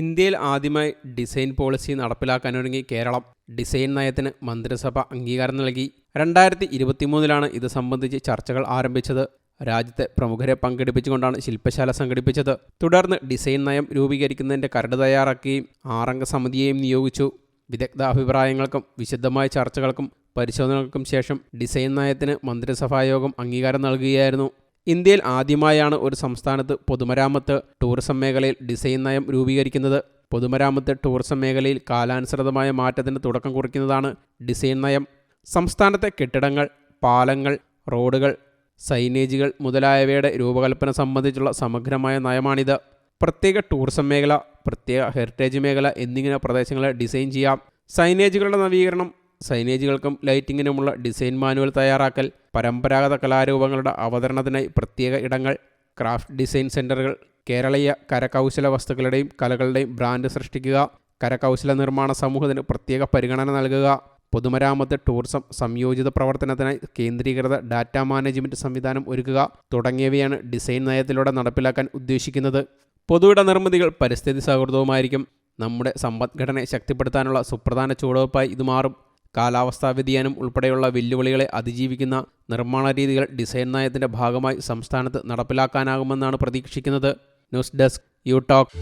ഇന്ത്യയിൽ ആദ്യമായി design policy നടപ്പിലാക്കാനൊരുങ്ങി കേരളം. ഡിസൈൻ നയത്തിന് മന്ത്രിസഭ അംഗീകാരം നൽകി. രണ്ടായിരത്തി ഇരുപത്തിമൂന്നിലാണ് ഇത് സംബന്ധിച്ച് ചർച്ചകൾ ആരംഭിച്ചത്. രാജ്യത്തെ പ്രമുഖരെ പങ്കെടുപ്പിച്ചുകൊണ്ടാണ് ശില്പശാല സംഘടിപ്പിച്ചത്. തുടർന്ന് ഡിസൈൻ നയം രൂപീകരിക്കുന്നതിന്റെ കരട് തയ്യാറാക്കുകയും ആറംഗ സമിതിയെയും നിയോഗിച്ചു. വിദഗ്ധ അഭിപ്രായങ്ങൾക്കും വിശദമായ ചർച്ചകൾക്കും പരിശോധനകൾക്കും ശേഷം ഡിസൈൻ നയത്തിന് മന്ത്രിസഭായോഗം അംഗീകാരം നൽകുകയായിരുന്നു. ഇന്ത്യയിൽ ആദ്യമായാണ് ഒരു സംസ്ഥാനത്ത് പൊതുമരാമത്ത് ടൂറിസം മേഖലയിൽ ഡിസൈൻ നയം രൂപീകരിക്കുന്നത്. പൊതുമരാമത്ത് ടൂറിസം മേഖലയിൽ കാലാനുസൃതമായ മാറ്റത്തിന് തുടക്കം കുറിക്കുന്നതാണ് ഡിസൈൻ നയം. സംസ്ഥാനത്തെ കെട്ടിടങ്ങൾ പാലങ്ങൾ റോഡുകൾ സൈനേജുകൾ മുതലായവയുടെ രൂപകൽപ്പന സംബന്ധിച്ചുള്ള സമഗ്രമായ നയമാണിത്. പ്രത്യേക ടൂറിസം മേഖല പ്രത്യേക ഹെറിറ്റേജ് മേഖല എന്നിങ്ങനെ പ്രദേശങ്ങളെ ഡിസൈൻ ചെയ്യാം. സൈനേജുകളുടെ നവീകരണം സൈനേജുകൾക്കും ലൈറ്റിങ്ങിനുമുള്ള ഡിസൈൻ മാനുവൽ തയ്യാറാക്കൽ പരമ്പരാഗത കലാരൂപങ്ങളുടെ അവതരണത്തിനായി പ്രത്യേക ഇടങ്ങൾ ക്രാഫ്റ്റ് ഡിസൈൻ സെന്ററുകൾ കേരളീയ കരകൗശല വസ്തുക്കളുടെയും കലകളുടെയും ബ്രാൻഡ് സൃഷ്ടിക്കുക കരകൗശല നിർമ്മാണ സമൂഹത്തിന് പ്രത്യേക പരിഗണന നൽകുക പൊതുമരാമത്ത് ടൂറിസം സംയോജിത പ്രവർത്തനത്തിനായി കേന്ദ്രീകൃത ഡാറ്റ മാനേജ്മെന്റ് സംവിധാനം ഒരുക്കുക തുടങ്ങിയവയാണ് ഡിസൈൻ നയത്തിലൂടെ നടപ്പിലാക്കാൻ ഉദ്ദേശിക്കുന്നത്. പൊതുവിട നിർമ്മിതികൾ പരിസ്ഥിതി സൗഹൃദവുമായിരിക്കും. നമ്മുടെ സമ്പദ്ഘടനയെ ശക്തിപ്പെടുത്താനുള്ള സുപ്രധാന ചുവടുവയ്പായി ഇത് മാറും. കാലാവസ്ഥാ വ്യതിയാനം ഉൾപ്പെടെയുള്ള വെല്ലുവിളികളെ അതിജീവിക്കുന്ന നിർമ്മാണ രീതികൾ ഡിസൈൻ നയത്തിന്റെ ഭാഗമായി സംസ്ഥാനത്ത് നടപ്പിലാക്കാനാകുമെന്നാണ് പ്രതീക്ഷിക്കുന്നത്. News desk you talk.